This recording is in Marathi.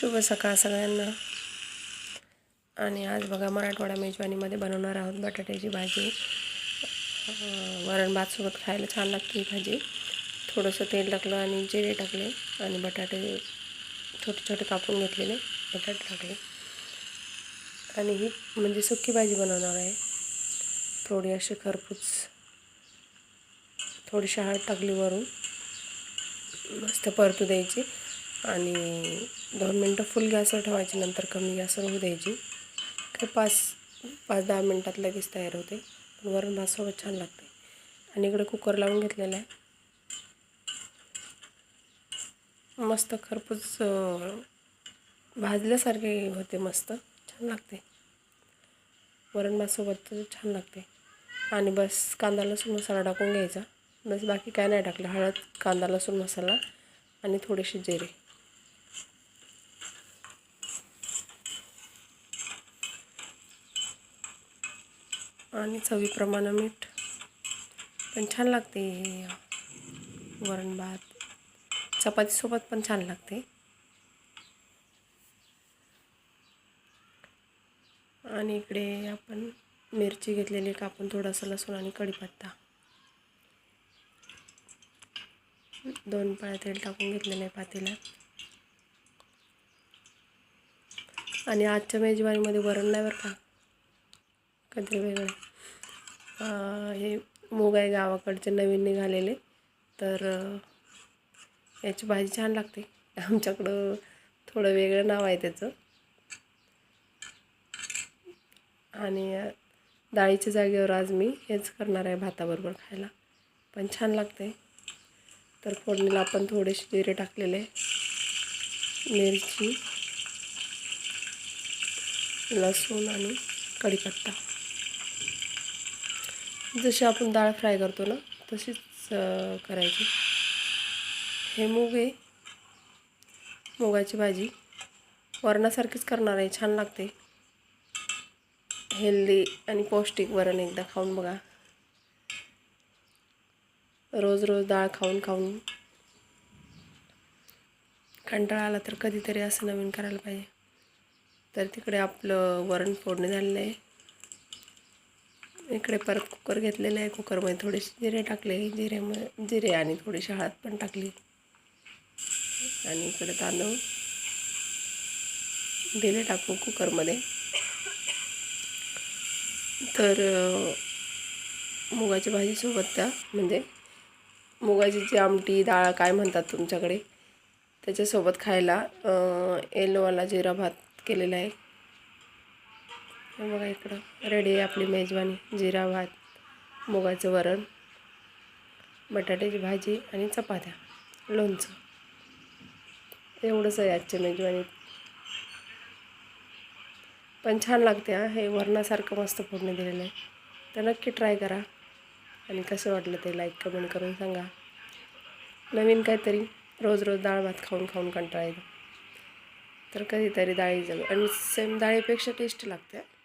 शुभ सकाळ सगळ्यांना. आणि आज बघा मराठवाडा मेजवानीमध्ये बनवणार आहोत बटाट्याची भाजी. वरण भातसोबत खायला छान लागते ही भाजी. थोडंसं तेल टाकलं आणि जिरे टाकले आणि बटाटे छोटे छोटे कापून घेतलेले. बटाटे टाकले. आणि ही म्हणजे सुकी भाजी बनवणार आहे. थोडी अशी खरपूस. थोडीशी हळद टाकली वरून. मस्त परतू द्यायची. आणि दोन मिनटं फुल गॅसवर ठेवायची नंतर कमी गॅसवर होऊ द्यायची. काय पाच पाच दहा मिनटात लगेच तयार होते. पण वरण भातसोबत छान लागते. आणि इकडे कुकर लावून घेतलेला आहे. मस्त खरपूस भाजल्यासारखे होते मस्त. छान लागते. वरण भातसोबत छान लागते. आणि बस कांदा लसूण मसाला टाकून घ्यायचा. बस बाकी काय नाही टाकलं. हळद कांदा लसूण मसाला आणि थोडेसे जिरे. आणि चवीप्रमाणे मीठ. पण छान लागते वरण भात. चपातीसोबत पण छान लागते. आणि इकडे आपण मिरची घेतलेली कापून थोडासा लसूण आणि कढीपत्ता. दोन पाळ्या तेल टाकून घेतलेलं आहे पातेल्यात. आणि आजच्या मेजवानीमध्ये वरण नाही बरं का? कधी वेगळं? हे मूग आहे गावाकडचे नवीन निघालेले. तर याची भाजी छान लागते. आमच्याकडं थोडं वेगळं नाव आहे त्याचं. आणि डाळीच्या जागेवर आज मी हेच करणार आहे भाताबरोबर खायला. पण छान लागते. तर फोडणीला आपण थोडेसे जिरे टाकलेले. मिरची लसूण आणि कढीपत्ता. जशी आपण डाळ फ्राय करतो ना तशीच करायची. हे मूग आहे मुगाची भाजी वरणासारखीच करणार आहे छान लागते. हेल्दी आणि पौष्टिक वरण एकदा खाऊन बघा. रोज रोज डाळ खाऊन खाऊन. कंटाळा आला तर कधीतरी असं नवीन करायला पाहिजे. तर तिकडे आपलं वरण फोडणी झालेलं आहे. इकडे परत कुकर घेतलेलं आहे. कुकरमध्ये थोडेसे जिरे टाकले जिरे जिरे आणि थोडीशी हळद पण टाकली. आणि इकडे तांदूळ दिले टाकून कुकरमध्ये. तर मुगाची भाजीसोबत त्या म्हणजे मुगाची जी आमटी डाळ काय म्हणतात तुमच्याकडे त्याच्यासोबत खायला येलोवाला जिरा भात केलेला आहे. बघा इकडं. रेडी आहे आपली मेजवानी जिरा भात मुगाचं वरण बटाट्याची भाजी आणि चपात्या लोणचं. एवढंच आहे आजच्या मेजवानीत. पण छान लागते हा. हे वरणासारखं मस्त फोडणी दिलेलं आहे. तर नक्की ट्राय करा. आणि कसं वाटलं ते लाईक कमेंट करून सांगा. नवीन काहीतरी रोज रोज डाळ भात खाऊन खाऊन कंटाळा येतो. तर कधीतरी डाळी जाऊ आणि सेम डाळीपेक्षा टेस्ट लागते